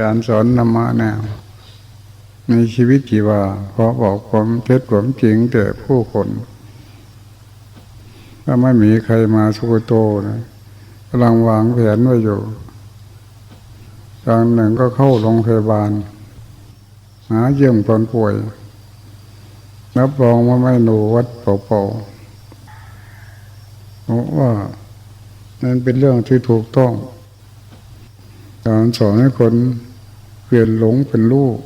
การสอนธรรมะเนี่ยมีชีวิตจีวาพราะบอกความเท็จความจริงแต่ผู้คนถ้าไม่มีใครมาสุกโตนะกำลังวางแผนไว้อยู่ทางหนึ่งก็เข้าโรงพยาบาล หาเยี่ยมคนป่วยรับรองว่าไม่หนูวัดเป่าๆเพราะว่านั่นเป็นเรื่องที่ถูกต้องการสอนให้คน เปลี่ยนหลงเป็นลูก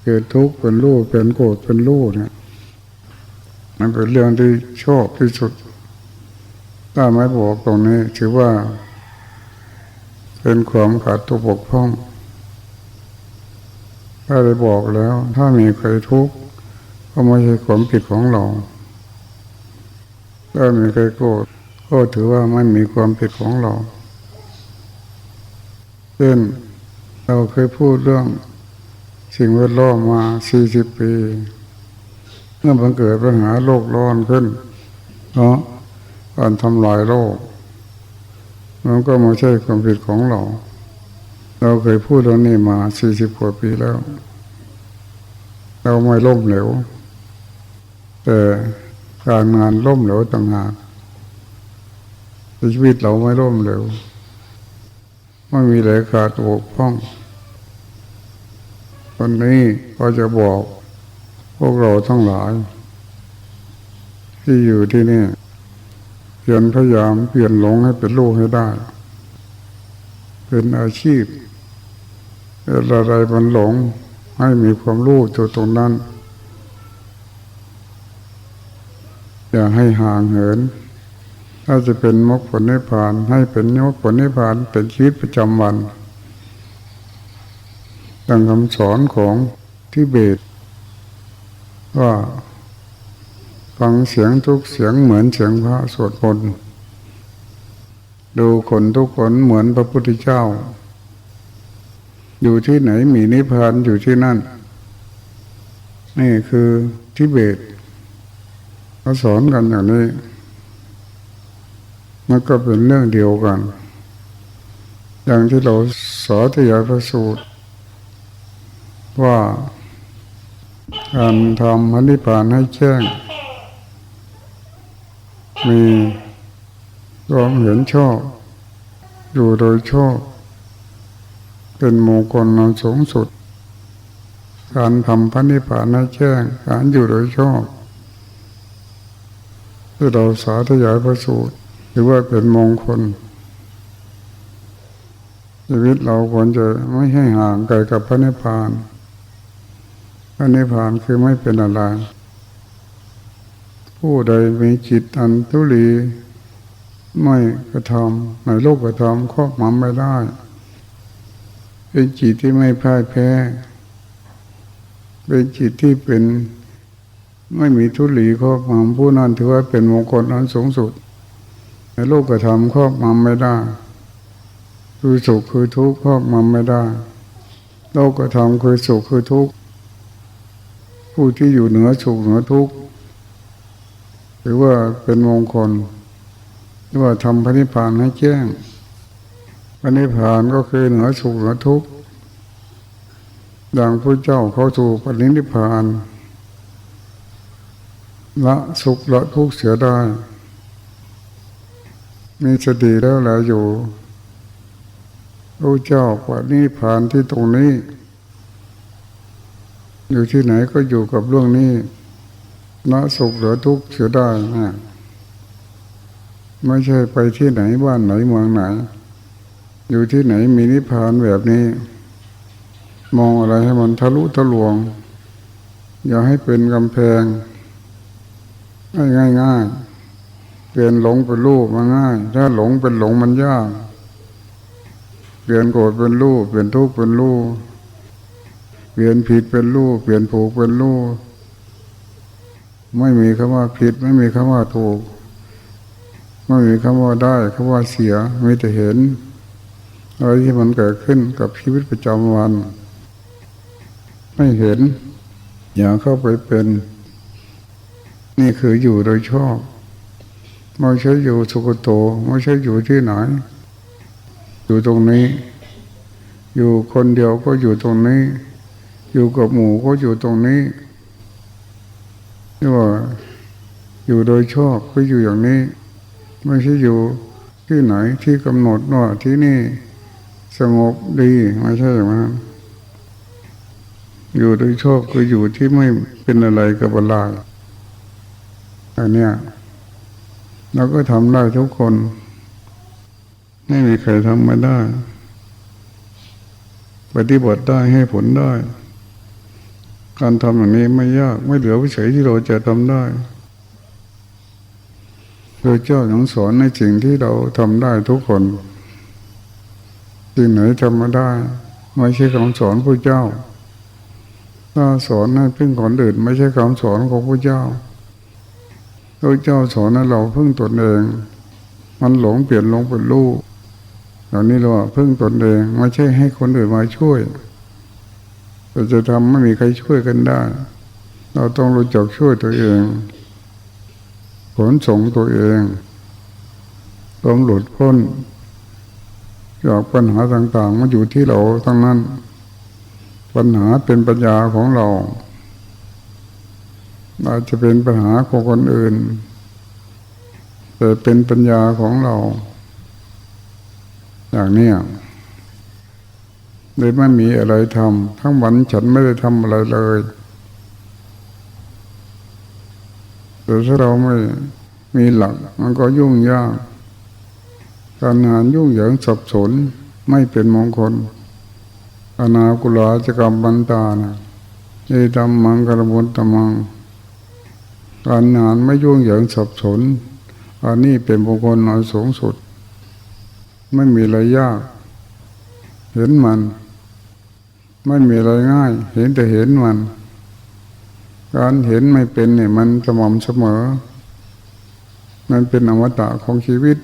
เปลี่ยนทุกข์เป็นลูกเปลี่ยนโกรธเป็นลูกเนี่ยมันเป็นเรื่องที่ชอบที่สุด ถ้าไม่บอกตรงนี้ถือว่า เป็นความขาดตัวบกพร่อง ถ้าได้บอกแล้ว ถ้ามีใครทุกข์ก็ไม่ใช่ความผิดของเรา ถ้ามีใครโกรธก็ถือว่าไม่มีความผิดของเราเช่น เราเคยพูดเรื่องสิ่งแวดล้อมมาสี่สิบปีเมื่อมันเกิดปัญหาโลกร้อนขึ้นเพราะการทำลายโลก มันก็ไม่ใช่ความผิดของเรา เราเคยพูดเรื่องนี้มาสี่สิบกว่าปีแล้ว เราไม่ล่มเหลวแต่การงานล่มเหลวต่างหากชีวิตเราไม่ล่มเหลว ไม่มีอะไรขาดบกพร่องวันนี้ก็จะบอก พวกเราทั้งหลาย ที่อยู่ที่นี่เพียรพยายามเปลี่ยนหลงให้เป็นลูกให้ได้ เป็นอาชีพอะไรมันหลงให้มีความรู้ตัวตรงนั้น อย่าให้ห่างเหิน ถ้าจะเป็นมรรคผลนิพพาน ให้เป็นมรรคผลนิพพานเป็นชีวิตประจำวันดังคำสอนของทิเบต ว่าฟังเสียงทุกเสียงเหมือนเสียงพระสวดมนต์ดูคนทุกคนเหมือนพระพุทธเจ้า อยู่ที่ไหนมีนิพพานอยู่ที่นั่น นี่คือทิเบตเขาสอนกันอย่างนี้ มันก็เป็นเรื่องเดียวกัน อย่างที่เราสอธยายพระสูตร ว่าการทำพันิพพานให้แจ้ง มีความเห็นชอบ อยู่โดยชอบ เป็นมงคลนสูงสุด การทำพันิพพานให้แจ้ง การอยู่โดยชอบที่เราสาธยายพระสูตร หรือว่าเป็นมงคล ชีวิตเราควรจะไม่ให้ห่างไกลกับพระนิพพานพระนิพพานคือไม่เป็นอะไร ผู้ใดมีจิตอันทุลีไม่กระทำในโลกกระทำครอบงำไม่ได้ เป็นจิตที่ไม่พ่ายแพ้ เป็นจิตที่เป็นไม่มีทุลีครอบงำผู้นั้นถือว่าเป็นมงคลอันสูงสุด ลกกระทำครอบงำไม่ได้ คือสุขคือทุกข์ครอบงำไม่ได้โลกกระทำคือสุขคือทุกข์ผู้ที่อยู่เหนือสุขเหนือทุกข์หรือว่าเป็นมงคลหรือว่าทำพระนิพพานให้แจ้งพระนิพพานก็คือเหนือสุขเหนือทุกข์ดังพระเจ้าเขาถูกปรินิพพานละสุขละทุกข์เสียได้ มีสติแล้วแหละอยู่พระเจ้าปรินิพพานที่ตรงนี้ อยู่ที่ไหนก็อยู่กับเรื่องนี้ละสุขหลือทุกข์เสียได้นะไม่ใช่ไปที่ไหนบ้านไหนเมืองไหน อยู่ที่ไหนมีนิพพานแบบนี้ มองอะไรให้มันทะลุทะลวง อย่าให้เป็นกำแพงง่ายง่าย เปลี่ยนหลงเป็นรูปมันง่าย ถ้าหลงเป็นหลงมันยาก เปลี่ยนโกรธเป็นรูป เปลี่ยนทุกข์เป็นรูป เปลี่ยนผิดเป็นรูป เปลี่ยนผูกเป็นรูป ไม่มีคำว่าผิด ไม่มีคำว่าถูก ไม่มีคำว่าได้คำว่าเสียมีแต่เห็นอะไรที่มันเกิดขึ้นกับชีวิตประจำวัน ไม่เห็น อย่าเข้าไปเป็น นี่คืออยู่โดยชอบ ไม่ใช่อยู่สุกโต ไม่ใช่อยู่ที่ไหน อยู่ตรงนี้ อยู่คนเดียวก็อยู่ตรงนี้ อยู่กับหมู่ก็อยู่ตรงนี้นี่ว่าอยู่โดยชอบก็อยู่อย่างนี้ ไม่ใช่อยู่ที่ไหนที่กำหนดว่าที่นี่สงบดีไม่ใช่อย่างนั้นอยู่โดยชอบคืออยู่ที่ไม่เป็นอะไรกับอะไรอันเนี้ย เราก็ทำได้ทุกคน ไม่มีใครทำไม่ได้ ปฏิบัติได้ให้ผลได้ การทำอย่างนี้ไม่ยากไม่เหลือวิสัยที่เราจะทำได้โดยเจ้ายังสอนในสิ่งที่เราทำได้ทุกคนสิ่งไหนทำไม่ได้ ไม่ใช่คำสอนพระเจ้า ถ้าสอนให้พึ่งคนอื่น ไม่ใช่คำสอนของพระเจ้า พระเจ้าสอนให้เราพึ่งตนเอง มันหลงเปลี่ยนหลงเป็นลูกเหล่านี้เราพึ่งตนเองไม่ใช่ให้คนอื่นมาช่วยเราจะทำไม่มีใครช่วยกันได้ เราต้องรู้จักช่วยตัวเอง ขนส่งตัวเองต้องหลุดพ้นจากปัญหาต่างๆมันอยู่ที่เราทั้งนั้น ปัญหาเป็นปัญญาของเรา อาจจะเป็นปัญหาของคนอื่น แต่เป็นปัญญาของเรา อย่างนี้เลยไม่มีอะไรทำทั้งวันฉันไม่ได้ทำอะไรเลยแต่ถ้าเราไม่มีหลัก มันก็ยุ่งยาก การงานยุ่งเหยิงสับสนไม่เป็นมงคล อนาคุลาจะกรรมบันตานะเอตัมมังกรบุตตมัง การงานไม่ยุ่งเหยิงสับสน อันนี้เป็นมงคลน้อยสูงสุด ไม่มีอะไรยาก เห็นมัน ไม่มีอะไรง่าย เห็นแต่เห็นมัน การเห็นไม่เป็นเนี่ยมันสม่ำเสมอ มันเป็นอมตะของชีวิต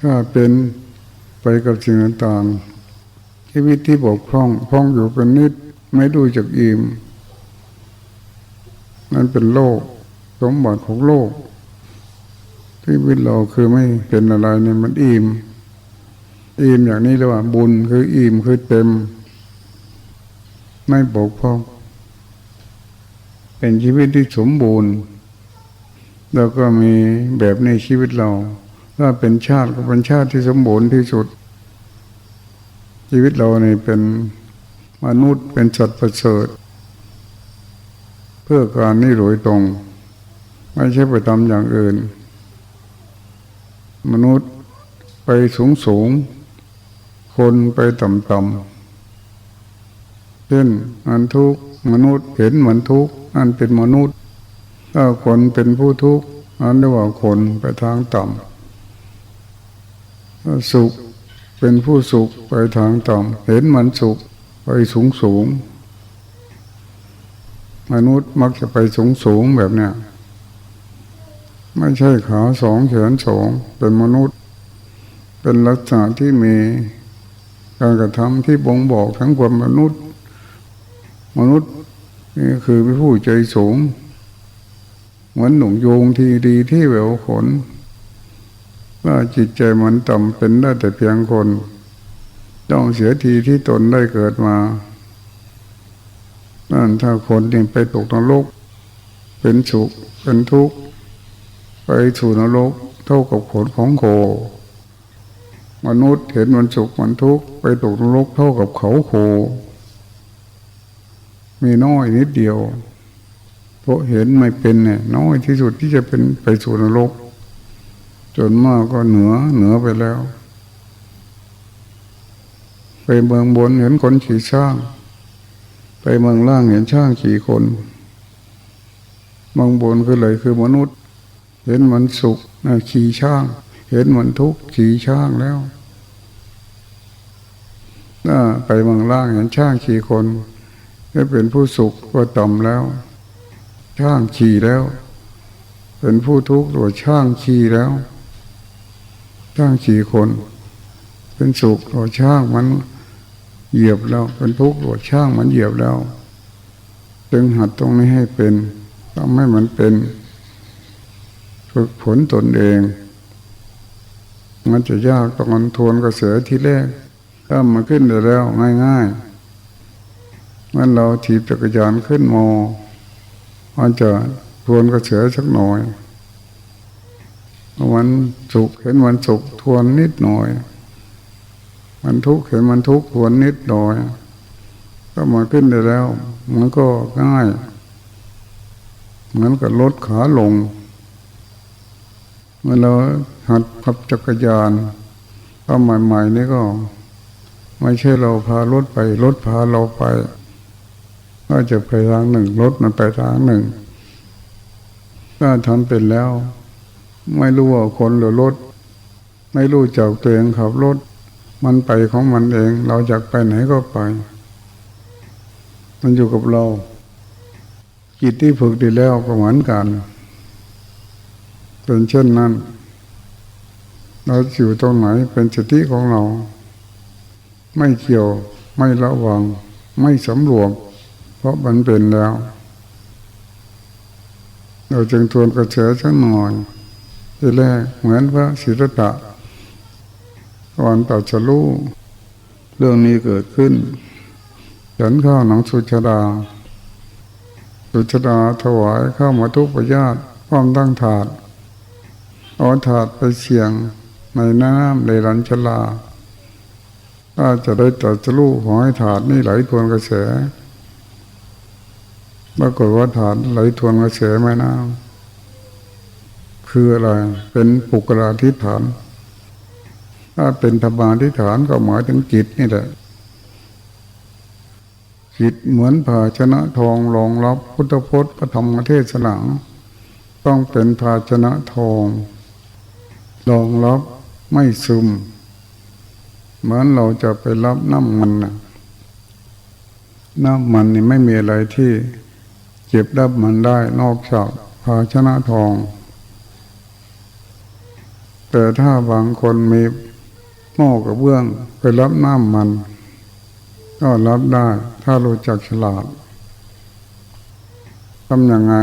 ถ้าเป็นไปกับสิ่งต่างๆชีวิตที่บกพร่องพร่องอยู่เป็นนิดไม่ดูจากอิ่ม นั่นเป็นโลก สมบัติของโลกชีวิตเราคือไม่เป็นอะไรเนี่ยมันอิ่มอิ่มอย่างนี้เรียกว่าบุญคืออิ่มคือเต็ม ไม่บกพร่องเป็นชีวิตที่สมบูรณ์ แล้วก็มีแบบในชีวิตเราถ้าเป็นชาติก็เป็นชาติที่สมบูรณ์ที่สุด ชีวิตเราเนี่เป็นมนุษย์เป็นสัตว์ประเสริฐ เพื่อการนี่โดยตรง ไม่ใช่ไปทำอย่างอื่น มนุษย์ไปสูงสูง คนไปต่ำต่ำเช่นอันทุกมนุษย์เห็นเหมือนทุกอันเป็นมนุษย์ ถ้าคนเป็นผู้ทุกข์อันเรียกว่าคนไปทางต่ำสุขเป็นผู้สุขไปทางต่ำเห็นเหมือนสุขไปสูงสูง มนุษย์มักจะไปสูงสูงแบบเนี้ยไม่ใช่ขาสองแขนสองเป็นมนุษย์ เป็นลักษณะที่มีการกระทำที่บ่งบอกทั้งความมนุษย์ มนุษย์นี่คือผู้ใจสูง เหมือนหนุ่มโยงทีดีที่แหววขนว่าจิตใจมันต่ำเป็นได้แต่เพียงคน ต้องเสียทีที่ตนได้เกิดมา นั่นถ้าคนนี่ไปตกนรกเป็นสุขเป็นทุกข์ไปสู่นรกเท่ากับขนของโคมนุษย์เห็นมันสุขมันทุกข์ไปตกนรกเท่ากับเขาโค มีน้อยนิดเดียวเพราะเห็นไม่เป็นเนี่ยน้อยที่สุดที่จะเป็นไปสู่นรก จนมากก็เหนือเหนือไปแล้ว ไปเมืองบนเห็นคนขี่ช้าง ไปเมืองล่างเห็นช่างขี่คนมองบนคืออะไรคือมนุษย์ เห็นมันสุขขี่ช่าง เห็นมันทุกข์ขี่ช่างแล้วไปเมืองล่างเห็นช่างขี่คนได้เป็นผู้สุขก็ต่ำแล้ว ช่างขี่แล้ว เป็นผู้ทุกข์ตัวช่างขี่แล้ว ช่างขี่คน เป็นสุขตัวช่างมัน เหยียบแล้วเป็นทุกข์ตัวช่างมันเหยียบแล้ว จึงหัดตรงนี้ให้เป็นทำให้มันเป็น ฝึกผลตนเอง มันจะยากตอนทวนกระแสที่แรกถ้ามันขึ้นได้แล้วง่ายๆเมื่อเราถีบจักรยานขึ้นมอมันจะทวนกระเฉอสักหน่อยวันสุขเห็นวันสุขทวนนิดหน่อย มันทุกข์เห็นมันทุกข์ทวนนิดหน่อยก็มาขึ้นได้แล้ว มันก็ง่ายเหมือนกับรถขาลงเมื่อเราหัดขับจักรยานก็ใหม่ๆนี่ก็ ไม่ใช่เราพารถไปรถพาเราไป ก็จะไปทางหนึ่งรถมันไปทางหนึ่งถ้าทำเป็นแล้ว ไม่รู้ว่าคนหรือรถ ไม่รู้จักตัวเองขับรถ มันไปของมันเอง เราอยากไปไหนก็ไป มันอยู่กับเราจิตที่ฝึกดีแล้วก็เหมือนกันเป็นเช่นนั้น เราอยู่ตรงไหนเป็นสติของเรา ไม่เกี่ยวไม่ระวัง ไม่สำรวม เพราะมันเป็นแล้ว เราจึงทวนกระเฉอสักหน่อยทีแรกเหมือนพระศิรตะ ก่อนตัดสรู้เรื่องนี้เกิดขึ้นฉันข้าวหนังสุชดา สุชดาถวายข้าวมาทุกประญาติพร้อมตั้งถาดเอาถาดไปเสียงในน้ำในรันชลา ถ้าจะได้ตัดสรู้ขอให้ถาดนี่ไหลทวนกระแสปรากฏว่าถาดไหลทวนกระแสแม่น้ำคืออะไร เป็นปุกราธิฐาน ถ้าเป็นธรรมาธิฐานก็หมายถึงจิตนี่แหละจิตเหมือนภาชนะทองรองรับพุทธพจน์พระธรรมเทศนาต้องเป็นภาชนะทองรองรับไม่ซึม เหมือนเราจะไปรับน้ำมันนะน้ำมันนี่ไม่มีอะไรที่เก็บรับมันได้นอกจากภาชนะทอง แต่ถ้าบางคนมี หม้อกับเบื้องไปรับน้ำมัน ก็รับได้ ถ้ารู้จักฉลาดทำยังไง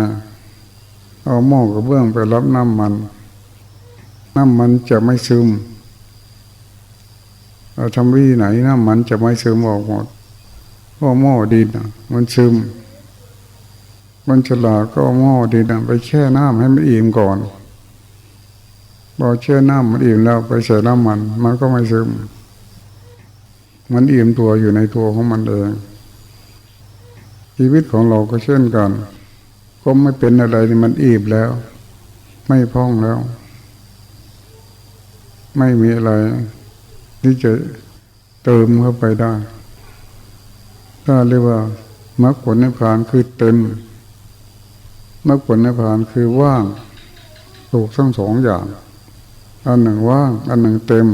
เอาหม้อกับเบื้องไปรับน้ำมัน น้ำมันจะไม่ซึมเราทำวิธีไหนน้ำมันจะไม่ซึมออกหมดเพราะหม้อดินมันซึมมันฉลาดก็หม้อดินไปแช่น้ำให้มันอิ่มก่อน พอแช่น้ำมันอิ่มแล้วไปใส่น้ำมัน มันก็ไม่ซึม มันอิ่มตัวอยู่ในตัวของมันเอง ชีวิตของเราก็เช่นกัน ก็ไม่เป็นอะไรที่มันอิ่มแล้ว ไม่พองแล้ว ไม่มีอะไร ที่จะเติมเข้าไปได้ ถ้าเรียกว่ามรรคผลนิพพานคือเต็มมรรคผลนิพพานคือว่างถูกทั้งสองอย่าง อันหนึ่งว่าง อันหนึ่งเต็ม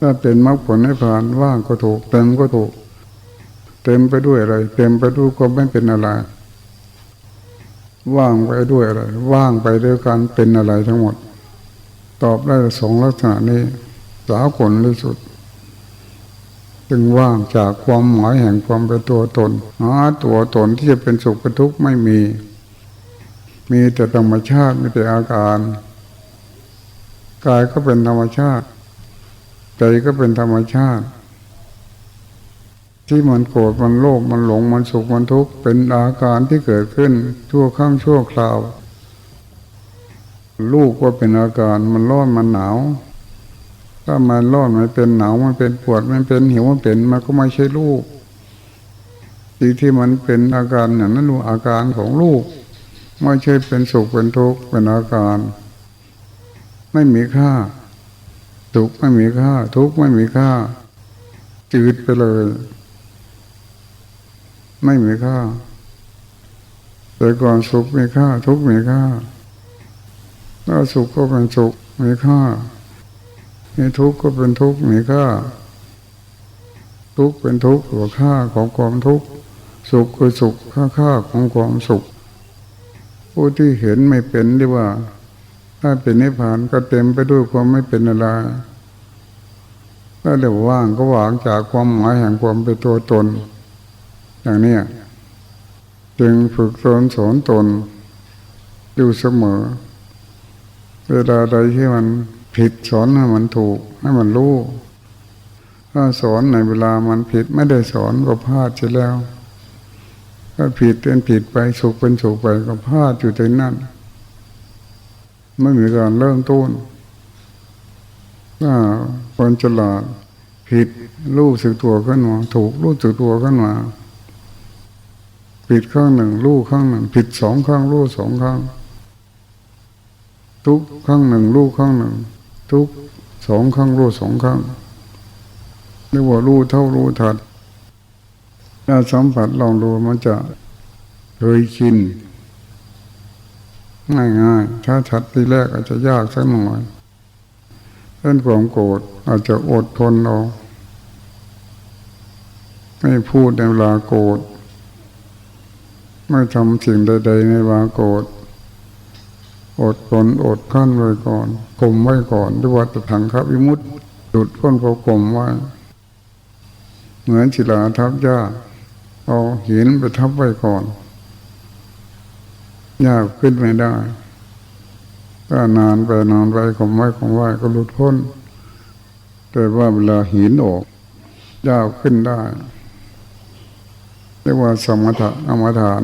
ถ้าเป็นมรรคผลนิพพานว่างก็ถูก เต็มก็ถูก เต็มไปด้วยอะไร เต็มไปด้วยก็ไม่เป็นอะไร ว่างไปด้วยอะไร ว่างไปด้วยการเป็นอะไรทั้งหมด ตอบได้สองลักษณะนี้ สาวผลที่สุด จึงว่างจากความหมายแห่งความเป็นตัวตนหาตัวตนที่จะเป็นสุขเป็นทุกข์ไม่มี มีแต่ธรรมชาติมีแต่อาการ กายก็เป็นธรรมชาติ ใจก็เป็นธรรมชาติ ที่มันโกรธมันโลภมันหลงมันสุขมันทุกข์เป็นอาการที่เกิดขึ้นชั่วข้างชั่วคราว ลูกก็เป็นอาการมันร้อนมันหนาวถ้ามันร้อนมันเป็นหนาวมันเป็นปวดมันเป็นหิวมันเป็นมันก็ไม่ใช่ลูกที่ที่มันเป็นอาการอย่างนั้นรู้อาการของลูกไม่ใช่เป็นสุขเป็นทุกข์เป็นอาการ ไม่มีค่าสุขไม่มีค่า ทุกข์ไม่มีค่า จืดไปเลย ไม่มีค่า แต่ก่อนสุขมีค่า ทุกข์มีค่าถ้าสุขก็เป็นสุขมีค่ามีทุกข์ก็เป็นทุกข์มีค่า ทุกข์เป็นทุกข์หัวค่าของความทุกข์สุขคือสุขค่าค่าของความสุข ผู้ที่เห็นไม่เป็นเรียกว่า ถ้าเป็นนิพพานก็เต็มไปด้วยความไม่เป็นอะไรถ้าเรียกว่างก็ว่างจากความหมายแห่งความเป็นตัวตน อย่างนี้จึงฝึกตนสอนตน อยู่เสมอ เวลาใดที่มันผิดสอนให้มันถูกให้มันรู้ถ้าสอนในเวลามันผิดไม่ได้สอนก็พลาดเสียแล้ว ถ้าผิดเป็นผิดไปสุขเป็นสุขไปก็พลาดอยู่ในนั้น ไม่มีการเริ่มต้นถ้าคนฉลาดผิดรู้สึกตัวขึ้นมาถูกรู้สึกตัวขึ้นมาผิดข้างหนึ่งรู้ข้างหนึ่ง ผิดสองข้างรู้สองข้าง ทุกข้างหนึ่งรู้ข้างหนึ่ง ทุกสองข้างรู้สองข้างเรียกว่ารู้เท่ารู้ทัดถ้าสัมผัสลองดูมันจะเคยชิน ง่ายๆถ้าชัดทีแรกอาจจะยากสักหน่อยเรื่องความโกรธอาจจะอดทนเอาไม่พูดในเวลาโกรธไม่ทำสิ่งใด ๆ ในเวลาโกรธอดทนอดขั้นไว้ก่อนข่มไว้ก่อนด้วยวัตถังครับวิมุตติหยุดพ้นเขาข่มไว้เหมือนศิลาทับหญ้าเอาหินไปทับไว้ก่อน ยากขึ้นไม่ได้ถ้านานไปนานไปข่มไว้ข่มไว้ก็หลุดพ้น แต่ว่าเวลาหินออกยากขึ้นได้เรียกว่าสมถะอมฐาน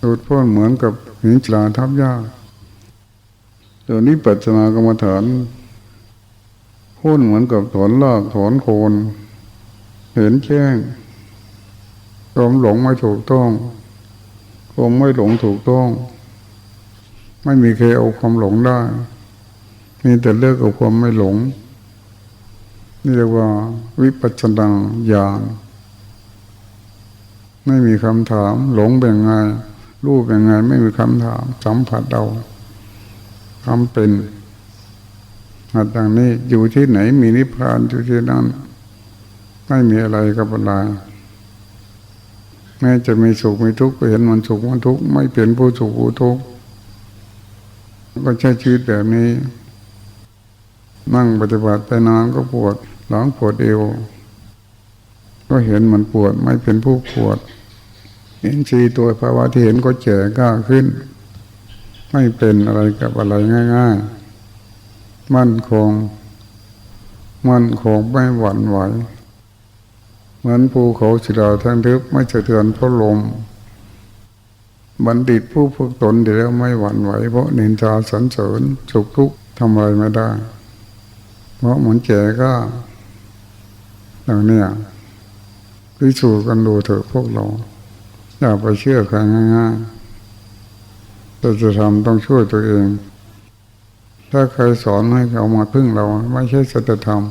หลุดพ้นเหมือนกับหินศิลาทับหญ้าตัวนี้ปัจจนากรรมฐานพ้นเหมือนกับถอนลากถอนโคน เห็นแจ้งความหลงไม่ถูกต้อง ความไม่หลงถูกต้อง ไม่มีใครเอาความหลงได้ มีแต่เลิกเอาความไม่หลง นี่เรียกว่าวิปัสสนาญาณไม่มีคำถาม หลงเป็นไงรู้เป็นไง ไม่มีคำถาม สัมผัสเราทำเป็นหัดดังนี้อยู่ที่ไหนมีนิพพานอยู่ที่นั้นไม่มีอะไรกับอะไร แม้จะมีสุขมีทุกข์ก็เห็นมันสุขมันทุกข์ไม่เป็นผู้สุขผู้ทุกข์ก็ใช้ชีวิตแบบนี้ นั่งปฏิบัติไปนานก็ปวดหลังปวดเอว ก็เห็นมันปวดไม่เป็นผู้ปวด เห็นชีตัวภาวะที่เห็นก็แก่กล้าขึ้น ไม่เป็นอะไรกับอะไรง่าย ๆ มั่นคง มั่นคงไม่หวั่นไหว มือนภูเขาศิลาทั้งทึบไม่สะเทือนเพราะลม บัณฑิตผู้ฝึกตนเดียวไม่หวั่นไหวเพราะนินทาสรรเสริญสุขทุกข์ทำอะไรไม่ได้ เพราะเหมือนแก่ก็อย่างเนี้ยพิสูจน์กันดูเถอะพวกเรา อย่าไปเชื่อใครง่ายๆแต่จะทำต้องช่วยตัวเอง ถ้าใครสอนให้เขามาพึ่งเรา ไม่ใช่สัจธรรม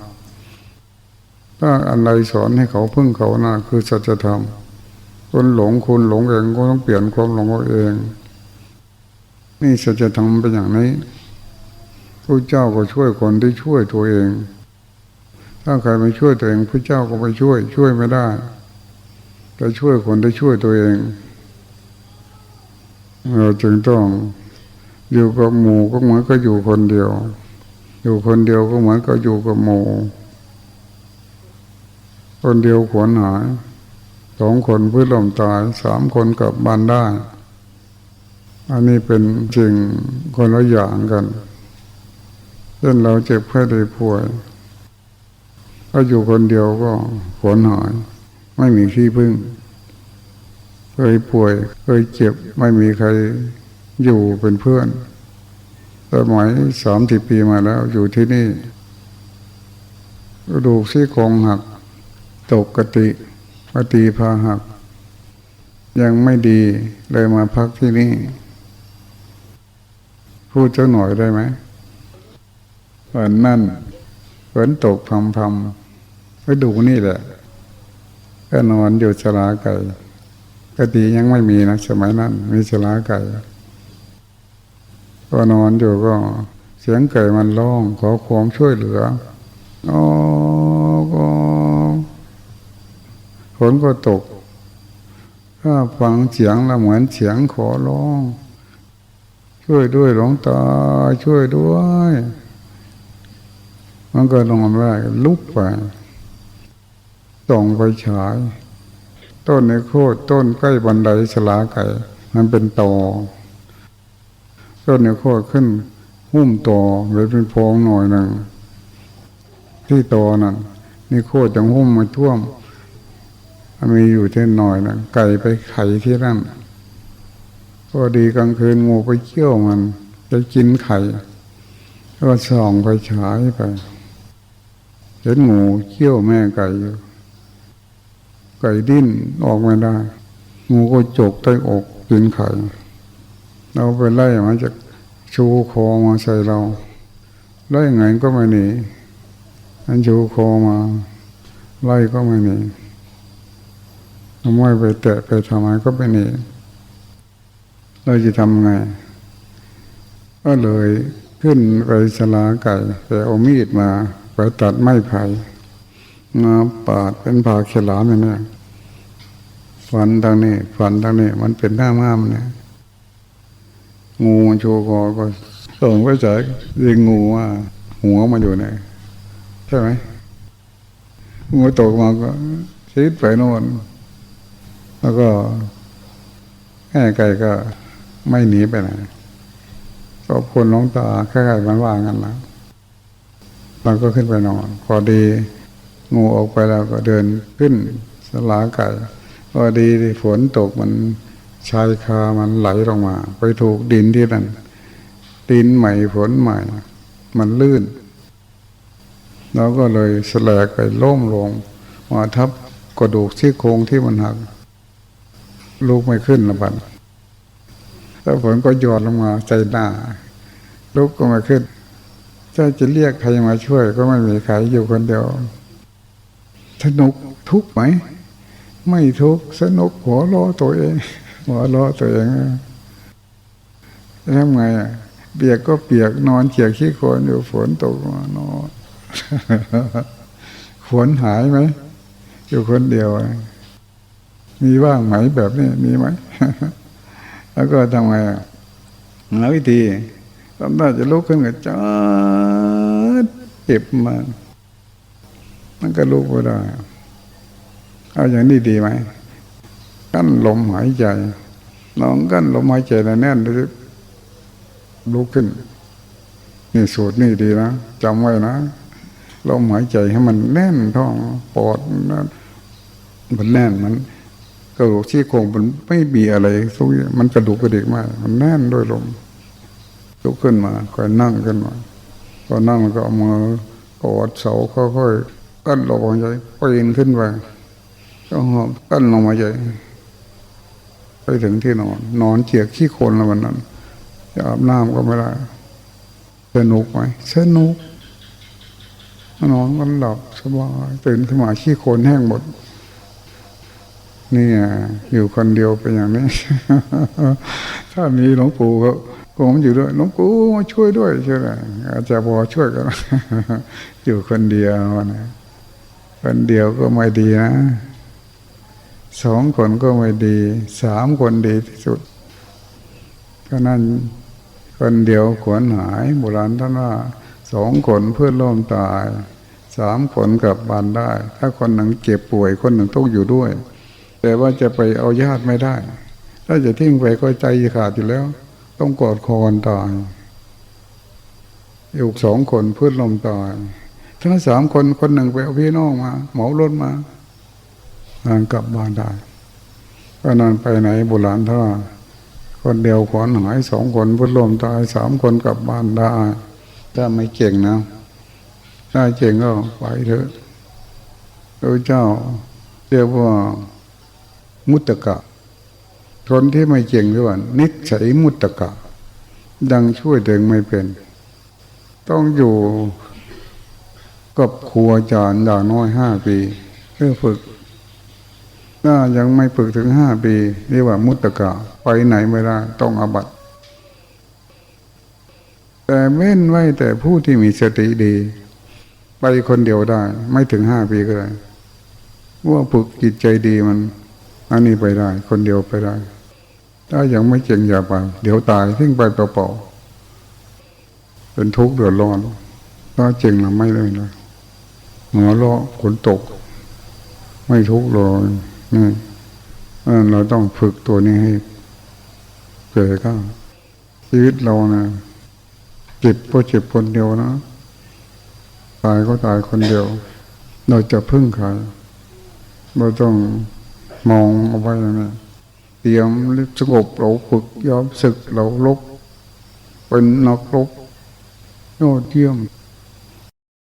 ถ้าอะไรสอนให้เขาพึ่งเขานะคือสัจธรรมคนหลงคุณหลงเองก็ต้องเปลี่ยนความหลงเอาเอง นี่สัจธรรมเป็นอย่างนี้พระเจ้าก็ช่วยคนที่ช่วยตัวเอง ถ้าใครไม่ช่วยตัวเองพระเจ้าก็ไปช่วย ช่วยไม่ได้แต่ช่วยคนที่ช่วยตัวเอง เราจึงต้องอยู่กับหมู่ก็เหมือนก็อยู่คนเดียว อยู่คนเดียวก็เหมือนก็อยู่กับหมู่ คนเดียวขวนหายสองคนพื้นลมตายสามคนกลับบ้านได้ อันนี้เป็นจริงคนละอย่างกันเช่นเราเจ็บแค่ได้ป่วยถ้าอยู่คนเดียวก็ขวนหาย ไม่มีที่พึ่ง เคยป่วยเคยเจ็บไม่มีใครอยู่เป็นเพื่อนสมัยสามสิบปีมาแล้วอยู่ที่นี่กระดูกซี่โครงหัก ตกกติปฏิภาหัก ยังไม่ดีเลยมาพักที่นี่ พูดเจ้าหน่อยได้ไหมวันนั่นฝนตกพำพำก็ดูนี่แหละ ก็นอนอยู่ชลาไก่กติยังไม่มีนะสมัยนั้น มีชลาไก่ก็นอนอยู่ก็เสียงไก่มันร้องขอความช่วยเหลืออ๋อก็ ฝนก็ตก ถ้าฟังเสียงแล้วเหมือนเสียงขอร้อง ช่วยด้วยหลวงตาช่วยด้วย มันก็ลงมาได้ลุกไปส่องไปฉาย ต้นในโคตต้นใกล้บันไดสลาไก่ มันเป็นตอต้นในโคตขึ้นหุ้มตอหรือเป็นพองหน่อยหนึ่งที่โตนั่นนี่โคตรจังหุ้มมาท่วม มีอยู่ที่หน่อยนะไก่ไปไข่ที่นั่นพอดีกลางคืนงูไปเคี่ยวมันไปกินไข่ก็ส่องไปฉายไปเห็นงูเคี่ยวแม่ไก่อยู่ไก่ดิ้นออกไม่ได้ งูก็จกใต้อกกินไข่เราไปไล่มันจะชูคอมาใส่เราไล่ไงก็ไม่หนีมันชูคอมา ไล่ก็ไม่หนี ไม่ไปแตะไปทำอะไมก็ไม่หนีเราจะทำไง ก็เลยขึ้นไปสลาไก่แต่เอามีดมาไปตัดไม้ไผ่มาปาดเป็นผ่าเขลามอย่างนี้ฟันทางนี้ฟันทางนี้มันเป็นหน้าม้ามเนี่ยงูมันโชว์คอก็ส่งไปจ่ายยิงงูว่าหัวมันอยู่ไหนใช่ไหมงูตกมาก็ชิดไปโน่น แล้วก็แม่ไก่ก็ไม่หนีไปไหนก็คนน้องตาแค่ๆมันว่างั้นนะเราก็ขึ้นไปนอนพอดีงูออกไปแล้วก็เดินขึ้นสลาไก่พอดีฝนตกมันชายคามันไหลลงมา ไปถูกดินที่นั่นดินใหม่ฝนใหม่ มันลื่นเราก็เลยสลกไปล้มลงมาทับกระดูกที่โครงที่มันหัก ลูกไม่ขึ้นละบัดแล้วฝนก็หยอดลงมาใจหน้าลูกก็ไม่ขึ้นถ้าจะเรียกใครมาช่วย ก็ไม่มีใครอยู่คนเดียว สนุกทุกไหม ไม่ทุกสนุกหัวล้อตัวเอง หัวล้อตัวเองทำไงอะเปียกก็เปียกนอนเฉียกขี้โคลนอยู่ฝนตกมานอนฝนหายไหม อยู่คนเดียวอะ มีว่างไหมแบบนี้มีไหมแล้วก็ทำไงหาวิธีตอนนั้จะลุกขึ้นก็จัดเจ็บมามันก็ลุกไม่ได้เอาอย่างนี้ดีไหมกั้นลมหายใจลองกั้นลมหายใจแน่นดูลุกขึ้น นี่สูตรนี่ดีนะจำไว้นะลมหายใจให้มันแน่นท้องปอดนั่นมันแน่นมัน กระดูกที่โครงมันไม่มีอะไรทุกอย่างมันกระดูกกระดิกมาก มันแน่นด้วยลมลุกขึ้นมาค่อยนั่งขึ้นมาพอนั่งก็เอามือกอดเสาค่อยๆกั้นลมหายใจปีนขึ้นไปก็หอบกั้นลงมาใจไปถึงที่นอน นอนเจียกขี้โคลนแล้ววันนั้นจะอาบน้ำก็ไม่ได้สนุกไหมสนุกนอนมันหลับสบายตื่นขึ้นมาขี้โคลนแห้งหมด นี่อยู่คนเดียวเป็นอย่างนี้ ถ้ามีหลวงปู่ก็ผมอยู่ด้วยหลวงปู่มาช่วยด้วยช่วยอะไรอาจจะพอช่วยกันอยู่คนเดียวนะคนเดียวก็ไม่ดีนะสองคนก็ไม่ดี สามคนดีที่สุดก็นั่นคนเดียวขวนหายโบราณท่านว่าสองคนเพื่อนร่วมตาย สามคนกลับบ้านได้ ถ้าคนหนึ่งเจ็บป่วยคนหนึ่งต้องอยู่ด้วย แต่ว่าจะไปเอาญาติไม่ได้ ถ้าจะทิ้งไปก็ใจขาดอยู่แล้ว ต้องกอดคอกันตายอีกสองคนพื่อนลมตายทั้งสามคนคนหนึ่งไปเอาพี่น้องมาเหมารถมานานกลับบ้านได้ก็นานไปไหนโบราณท่าคนเดียวขอนหายสองคนพื่อนลมตายสามคนกลับบ้านได้ถ้าไม่เก่งนะ ถ้าเก่งก็ไปเถอะพระเจ้าเรียกว่า มุตตะ คนที่ไม่เก่งหรือว่า นิสัยมุตตะ ดังช่วยเด็กไม่เป็น ต้องอยู่กับครูอาจารย์อย่างน้อยห้าปีเพื่อฝึก ถ้ายังไม่ฝึกถึงห้าปีเรียกว่ามุตตะ ไปไหนไม่ได้ต้องอาบัตแต่เว้นไว้แต่ผู้ที่มีสติดี ไปคนเดียวได้ ไม่ถึงห้าปีก็ได้ว่าฝึกจิตใจดีมัน อันนี้ไปได้ คนเดียวไปได้ ถ้ายังไม่เก่งอย่าไป เดี๋ยวตายทิ้งไปเปล่าๆเป็นทุกข์เดือดร้อนถ้าเก่งเราไม่เลยเลยหัวเราะฝนตก ไม่ทุกข์เลยนี่เราต้องฝึกตัวนี้ให้เกิดก็ชีวิตเรานะเจ็บเพราะเจ็บคนเดียวนะตายก็ตายคนเดียว เราจะพึ่งใครเราต้อง มองเอาไว้นะเตรียมสงบเราฝึกยอมศึกเราลบเป็นนักลบยอดเยี่ยม